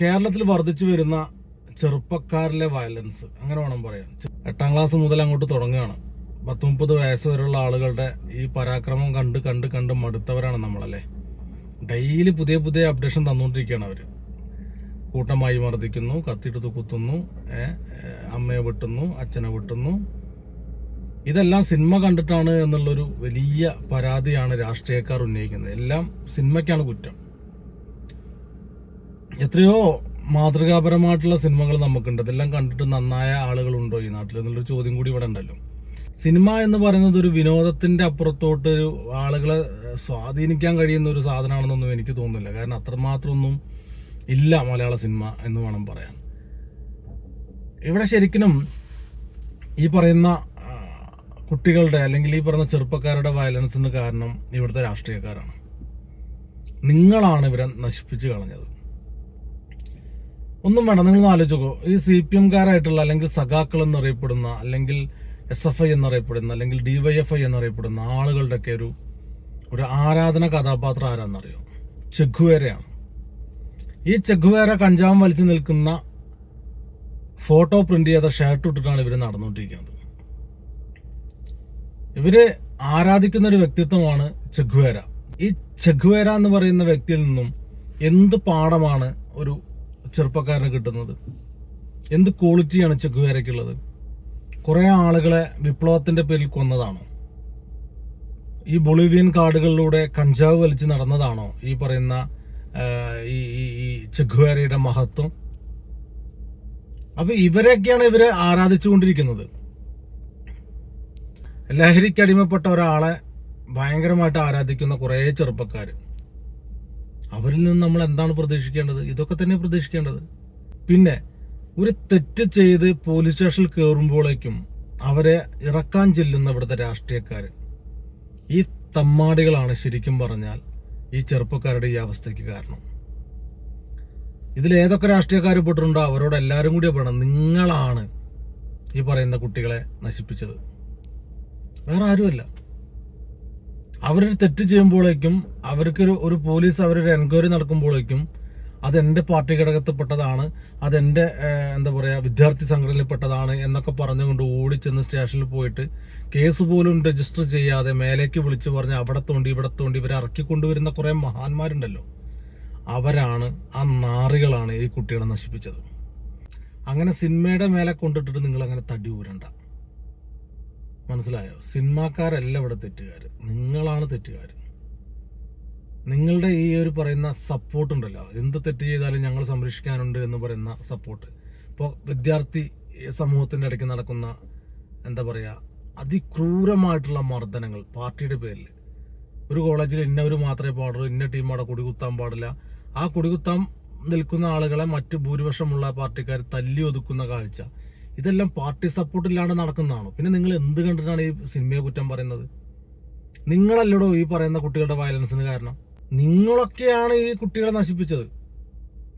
കേരളത്തിൽ വർദ്ധിച്ചു വരുന്ന ചെറുപ്പക്കാരിലെ വയലൻസ് അങ്ങനെ വേണം പറയാം എട്ടാം ക്ലാസ് മുതൽ അങ്ങോട്ട് തുടങ്ങുകയാണ്. പത്ത് മുപ്പത് വയസ്സ് വരെയുള്ള ആളുകളുടെ ഈ പരാക്രമം കണ്ട് കണ്ട് കണ്ട് മടുത്തവരാണ് നമ്മളല്ലേ? ഡെയിലി പുതിയ പുതിയ അപ്ഡേഷൻ തന്നുകൊണ്ടിരിക്കുകയാണ് അവർ കൂട്ടമായി മർദ്ദിക്കുന്നു കത്തിയെടുത്ത് കുത്തുന്നു അമ്മയെ വെട്ടുന്നു അച്ഛനെ വെട്ടുന്നു. ഇതെല്ലാം സിനിമ കണ്ടിട്ടാണ് എന്നുള്ളൊരു വലിയ പരാതിയാണ് രാഷ്ട്രീയക്കാർ ഉന്നയിക്കുന്നത്. എല്ലാം സിനിമയ്ക്കാണ് കുറ്റം. എത്രയോ മാതൃകാപരമായിട്ടുള്ള സിനിമകൾ നമുക്കുണ്ട്. ഇതെല്ലാം കണ്ടിട്ട് നന്നായ ആളുകളുണ്ടോ ഈ നാട്ടിൽ എന്നുള്ളൊരു ചോദ്യം കൂടി ഇവിടെ ഉണ്ടല്ലോ. സിനിമ എന്ന് പറയുന്നത് ഒരു വിനോദത്തിന്റെ അപ്പുറത്തോട്ട് ഒരു ആളുകളെ സ്വാധീനിക്കാൻ കഴിയുന്ന ഒരു സാധനമാണെന്നൊന്നും എനിക്ക് തോന്നുന്നില്ല. കാരണം അത്രമാത്രമൊന്നും ഇല്ല മലയാള സിനിമ എന്ന് വേണം പറയാൻ. ഇവിടെ ശരിക്കും ഈ പറയുന്ന കുട്ടികളുടെ അല്ലെങ്കിൽ ഈ പറയുന്ന ചെറുപ്പക്കാരുടെ വയലൻസിന് കാരണം ഇവിടുത്തെ രാഷ്ട്രീയക്കാരാണ്. നിങ്ങളാണ് ഇവരെ നശിപ്പിച്ച് കളഞ്ഞത്. ഒന്നും വേണ്ട നിങ്ങൾ ആലോചിക്കോ ഈ സി പി എംകാരായിട്ടുള്ള അല്ലെങ്കിൽ സഖാക്കൾ എന്നറിയപ്പെടുന്ന അല്ലെങ്കിൽ എസ് എഫ് ഐ എന്നറിയപ്പെടുന്ന അല്ലെങ്കിൽ ഡി വൈ എഫ് ഐ എന്നറിയപ്പെടുന്ന ആളുകളുടെയൊക്കെ ഒരു ഒരു ആരാധന കഥാപാത്രം ആരാന്നറിയോ? ചെഗുവേരയാണ്. ഈ ചെഗുവേര കഞ്ചാവ് വലിച്ചു നിൽക്കുന്ന ഫോട്ടോ പ്രിന്റ് ചെയ്ത ഷർട്ട് ഇട്ടിട്ടാണ് ഇവർ നടന്നുകൊണ്ടിരിക്കുന്നത്. ഇവർ ആരാധിക്കുന്ന ഒരു വ്യക്തിത്വമാണ് ചെഗുവേര. ഈ ചെഗുവേര എന്ന് പറയുന്ന വ്യക്തിയിൽ നിന്നും എന്ത് പാഠമാണ് ഒരു ചെറുപ്പക്കാരന് കിട്ടുന്നത്. എന്ത് ക്വാളിറ്റിയാണ് ചെക്കുവേരയ്ക്കുള്ളത് കുറേ ആളുകളെ വിപ്ലവത്തിന്റെ പേരിൽ കൊന്നതാണോ? ഈ ബൊളിവിയൻ കാടുകളിലൂടെ കഞ്ചാവ് വലിച്ച് നടന്നതാണോ ഈ പറയുന്ന ഈ ഈ- മഹത്വം? അപ്പൊ ഇവരെയൊക്കെയാണ് ഇവർ ആരാധിച്ചുകൊണ്ടിരിക്കുന്നത്. ലഹരിക്ക് അടിമപ്പെട്ട ഒരാളെ ഭയങ്കരമായിട്ട് ആരാധിക്കുന്ന കുറേ ചെറുപ്പക്കാർ അവരിൽ നിന്ന് നമ്മൾ എന്താണ് പ്രതീക്ഷിക്കേണ്ടത്? ഇതൊക്കെ തന്നെ പ്രതീക്ഷിക്കേണ്ടത്. പിന്നെ ഒരു തെറ്റ് ചെയ്ത് പോലീസ് സ്റ്റേഷനിൽ കയറുമ്പോഴേക്കും അവരെ ഇറക്കാൻ ചെല്ലുന്ന ഇവിടുത്തെ രാഷ്ട്രീയക്കാർ ഈ തമ്മാടികളാണ് ശരിക്കും പറഞ്ഞാൽ ഈ ചെറുപ്പക്കാരുടെ ഈ അവസ്ഥയ്ക്ക് കാരണം. ഇതിൽ ഏതൊക്കെ രാഷ്ട്രീയക്കാർ പെട്ടിട്ടുണ്ടോ? അവരോട് എല്ലാവരും കൂടി പറയണം. നിങ്ങളാണ് ഈ പറയുന്ന കുട്ടികളെ നശിപ്പിച്ചത്. വേറെ ആരുമല്ല. അവരൊരു തെറ്റ് ചെയ്യുമ്പോഴേക്കും അവർക്കൊരു ഒരു പോലീസ് അവരൊരു എൻക്വയറി നടക്കുമ്പോഴേക്കും അതെന്റെ പാർട്ടി ഘടകത്തിൽപ്പെട്ടതാണ് അതെന്റെ ഏഹ്, എന്താ പറയുക വിദ്യാർത്ഥി സംഘടനയിൽപ്പെട്ടതാണ് എന്നൊക്കെ പറഞ്ഞുകൊണ്ട് ഓടിച്ചെന്ന് സ്റ്റേഷനിൽ പോയിട്ട് കേസ് പോലും രജിസ്റ്റർ ചെയ്യാതെ മേലേക്ക് വിളിച്ചു പറഞ്ഞ് അവിടെ തോണ്ടി ഇവിടെ തോണ്ടി ഇവരെ ഇറക്കി കൊണ്ടുവരുന്ന കുറേ മഹാന്മാരുണ്ടല്ലോ. അവരാണ് ആ നാറികളാണ് ഈ കുട്ടികളെ നശിപ്പിച്ചത്. അങ്ങനെ സിനിമയുടെ മേലെ കൊണ്ടിട്ടിട്ട് നിങ്ങൾ അങ്ങനെ തടി ഊരണ്ട. മനസ്സിലായോ? സിനിമാക്കാരല്ല ഇവിടെ തെറ്റുകാർ നിങ്ങളാണ് തെറ്റുകാർ നിങ്ങളുടെ ഈ ഒരു പറയുന്ന സപ്പോർട്ട് ഉണ്ടല്ലോ. എന്ത് തെറ്റ് ചെയ്താലും ഞങ്ങൾ സംരക്ഷിക്കാനുണ്ട് എന്ന് പറയുന്ന സപ്പോർട്ട് ഇപ്പോൾ വിദ്യാർത്ഥി സമൂഹത്തിന്റെ ഇടയ്ക്ക് നടക്കുന്ന എന്താ പറയുക അതിക്രൂരമായിട്ടുള്ള മർദ്ദനങ്ങൾ പാർട്ടിയുടെ പേരിൽ. ഒരു കോളേജിൽ ഇന്നവർ മാത്രമേ പാടുള്ളൂ ഇന്ന ടീം അവിടെ കുടികുത്താൻ പാടില്ല. ആ കുടികുത്താൻ നിൽക്കുന്ന ആളുകളെ മറ്റ് ഭൂരിപക്ഷമുള്ള പാർട്ടിക്കാർ തല്ലി ഒതുക്കുന്ന കാഴ്ച. ഇതെല്ലാം പാർട്ടി സപ്പോർട്ട് ഇല്ലാണ്ട് നടക്കുന്നതാണോ? പിന്നെ നിങ്ങൾ എന്ത് കണ്ടിട്ടാണ് ഈ സിനിമയെ കുറ്റം പറയുന്നത്? നിങ്ങളല്ലടോ ഈ പറയുന്ന കുട്ടികളുടെ വയലൻസിന് കാരണം. നിങ്ങളൊക്കെയാണ് ഈ കുട്ടികളെ നശിപ്പിച്ചത്.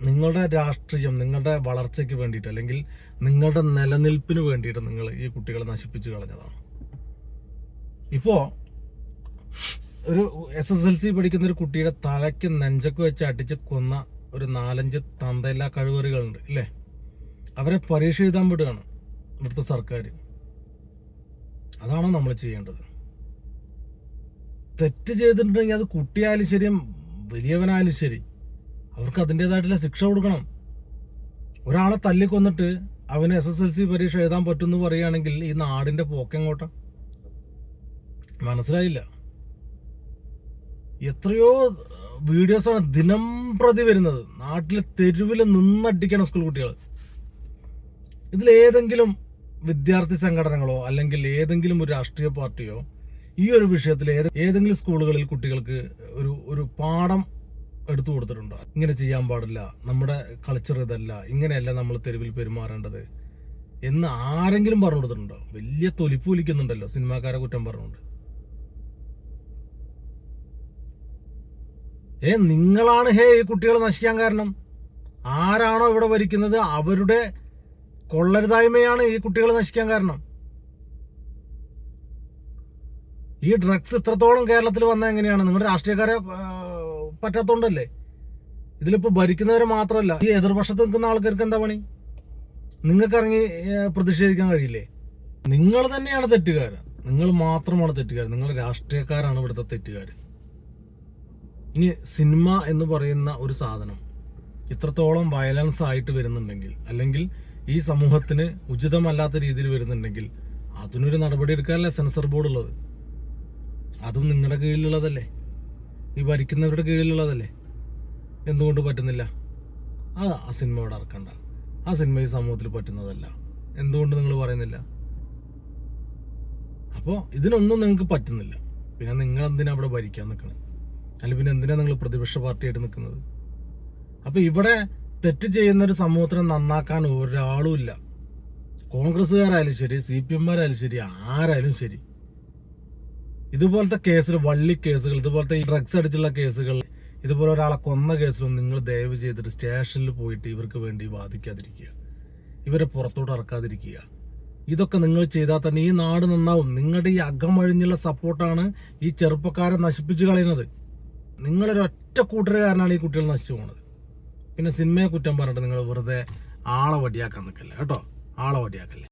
നിങ്ങളുടെ രാഷ്ട്രീയം നിങ്ങളുടെ വളർച്ചയ്ക്ക് വേണ്ടിയിട്ട് അല്ലെങ്കിൽ നിങ്ങളുടെ നിലനിൽപ്പിന് വേണ്ടിയിട്ട് നിങ്ങൾ ഈ കുട്ടികളെ നശിപ്പിച്ചു കളഞ്ഞതാണ്. ഇപ്പോ ഒരു എസ് എസ് എൽ സി പഠിക്കുന്ന ഒരു കുട്ടിയുടെ തലയ്ക്ക് നെഞ്ചക്ക് വെച്ച് അടിച്ച് കൊന്ന ഒരു നാലഞ്ച് തന്തയില്ലാ കഴിവറികളുണ്ട് ഇല്ലേ? അവരെ പരീക്ഷ എഴുതാൻ വിടുകയാണ്. ഇവിടുത്തെ സർക്കാർ. അതാണ് നമ്മൾ ചെയ്യേണ്ടത്. തെറ്റ് ചെയ്തിട്ടുണ്ടെങ്കിൽ അത് കുട്ടിയായാലും ശരി വലിയവനായാലും ശരി അവർക്ക് അതിന്റെതായിട്ടുള്ള ശിക്ഷ കൊടുക്കണം. ഒരാളെ തല്ലിക്കൊന്നിട്ട് അവന് എസ് എസ് എൽ സി പരീക്ഷ എഴുതാൻ പറ്റുമെന്ന് പറയുകയാണെങ്കിൽ ഈ നാടിന്റെ പോക്കെങ്ങോട്ട? മനസ്സിലായില്ല. എത്രയോ വീഡിയോസാണ് ദിനം പ്രതി വരുന്നത്. നാട്ടിലെ തെരുവിൽ നിന്നടിക്കണം സ്കൂൾ കുട്ടികൾ. ഇതിലേതെങ്കിലും വിദ്യാർത്ഥി സംഘടനകളോ അല്ലെങ്കിൽ ഏതെങ്കിലും ഒരു രാഷ്ട്രീയ പാർട്ടിയോ ഈ ഒരു വിഷയത്തിൽ ഏത് ഏതെങ്കിലും സ്കൂളുകളിൽ കുട്ടികൾക്ക് ഒരു ഒരു പാഠം എടുത്തു കൊടുത്തിട്ടുണ്ടോ? ഇങ്ങനെ ചെയ്യാൻ പാടില്ല നമ്മുടെ കൾച്ചർ ഇതല്ല ഇങ്ങനെയല്ല നമ്മൾ തെരുവിൽ പെരുമാറേണ്ടത് എന്ന് ആരെങ്കിലും പറഞ്ഞു കൊടുത്തിട്ടുണ്ടോ? വലിയ തൊലിപ്പ് വിളിക്കുന്നുണ്ടല്ലോ സിനിമാക്കാരെ കുറ്റം പറഞ്ഞുകൊണ്ട്. ഏ നിങ്ങളാണ് ഹേ ഈ കുട്ടികളെ നശിക്കാൻ കാരണം. ആരാണോ ഇവിടെ ഭരിക്കുന്നത്? അവരുടെ കൊള്ളരുതായ്മയാണ് ഈ കുട്ടികൾ നശിക്കാൻ കാരണം. ഈ ഡ്രഗ്സ് ഇത്രത്തോളം കേരളത്തിൽ വന്ന എങ്ങനെയാണ്? നിങ്ങളുടെ രാഷ്ട്രീയക്കാരെ പറ്റാത്തോണ്ടല്ലേ? ഇതിലിപ്പോൾ ഭരിക്കുന്നവരെ മാത്രമല്ല ഈ എതിർപക്ഷത്ത് നിൽക്കുന്ന ആൾക്കാർക്ക് എന്താ പണി? നിങ്ങൾക്ക് ഇറങ്ങി പ്രതിഷേധിക്കാൻ കഴിയില്ലേ? നിങ്ങൾ തന്നെയാണ് തെറ്റുകാർ നിങ്ങൾ മാത്രമാണ് തെറ്റുകാർ നിങ്ങൾ രാഷ്ട്രീയക്കാരാണ് ഇവിടുത്തെ തെറ്റുകാർ ഇനി സിനിമ എന്ന് പറയുന്ന ഒരു സാധനം ഇത്രത്തോളം വയലൻസ് ആയിട്ട് വരുന്നുണ്ടെങ്കിൽ അല്ലെങ്കിൽ ഈ സമൂഹത്തിന് ഉചിതമല്ലാത്ത രീതിയിൽ വരുന്നുണ്ടെങ്കിൽ അതിനൊരു നടപടി എടുക്കാനല്ലേ സെൻസർ ബോർഡ് ഉള്ളത് അതും നിങ്ങളുടെ കീഴിലുള്ളതല്ലേ? ഈ ഭരിക്കുന്നവരുടെ കീഴിലുള്ളതല്ലേ? എന്തുകൊണ്ട് പറ്റുന്നില്ല? ആ ആ സിനിമ ഇവിടെ ഇറക്കണ്ട ആ സിനിമ ഈ സമൂഹത്തിൽ പറ്റുന്നതല്ല. എന്തുകൊണ്ട് നിങ്ങൾ പറയുന്നില്ല? അപ്പോൾ ഇതിനൊന്നും നിങ്ങൾക്ക് പറ്റുന്നില്ല. പിന്നെ നിങ്ങൾ എന്തിനാ അവിടെ ഭരിക്കാൻ നിൽക്കുന്നത് അല്ലെങ്കിൽ പിന്നെ എന്തിനാ നിങ്ങൾ പ്രതിപക്ഷ പാർട്ടിയായിട്ട് നിൽക്കുന്നത്? അപ്പോൾ ഇവിടെ തെറ്റ് ചെയ്യുന്ന ഒരു സമൂഹത്തിനെ നന്നാക്കാൻ ഒരാളും ഇല്ല. കോൺഗ്രസ്സുകാരായാലും ശരി സി പി എമ്മാരായാലും ശരി ആരായാലും ശരി. ഇതുപോലത്തെ കേസിൽ വള്ളി കേസുകൾ ഇതുപോലത്തെ ഈ ഡ്രഗ്സ് അടിച്ചുള്ള കേസുകൾ ഇതുപോലെ ഒരാളെ കൊന്ന കേസിലും നിങ്ങൾ ദയവ് ചെയ്തിട്ട് സ്റ്റേഷനിൽ പോയിട്ട് ഇവർക്ക് വേണ്ടി വാദിക്കാതിരിക്കുക. ഇവരെ പുറത്തോട്ട് ഇറക്കാതിരിക്കുക. ഇതൊക്കെ നിങ്ങൾ ചെയ്താൽ തന്നെ ഈ നാട് നന്നാവും. നിങ്ങളുടെ ഈ അകമഴിഞ്ഞുള്ള സപ്പോർട്ടാണ് ഈ ചെറുപ്പക്കാരെ നശിപ്പിച്ച് കളയുന്നത്. നിങ്ങളൊരു ഒറ്റ കൂട്ടരുകാരനാണ് ഈ കുട്ടികൾ നശിച്ചു പോണത്. പിന്നെ സിനിമയെ കുറ്റം പറഞ്ഞിട്ട് നിങ്ങൾ വെറുതെ ആളെ വടിയാക്കാൻ നിൽക്കല്ലേ കേട്ടോ? ആളെ വടിയാക്കല്ലേ?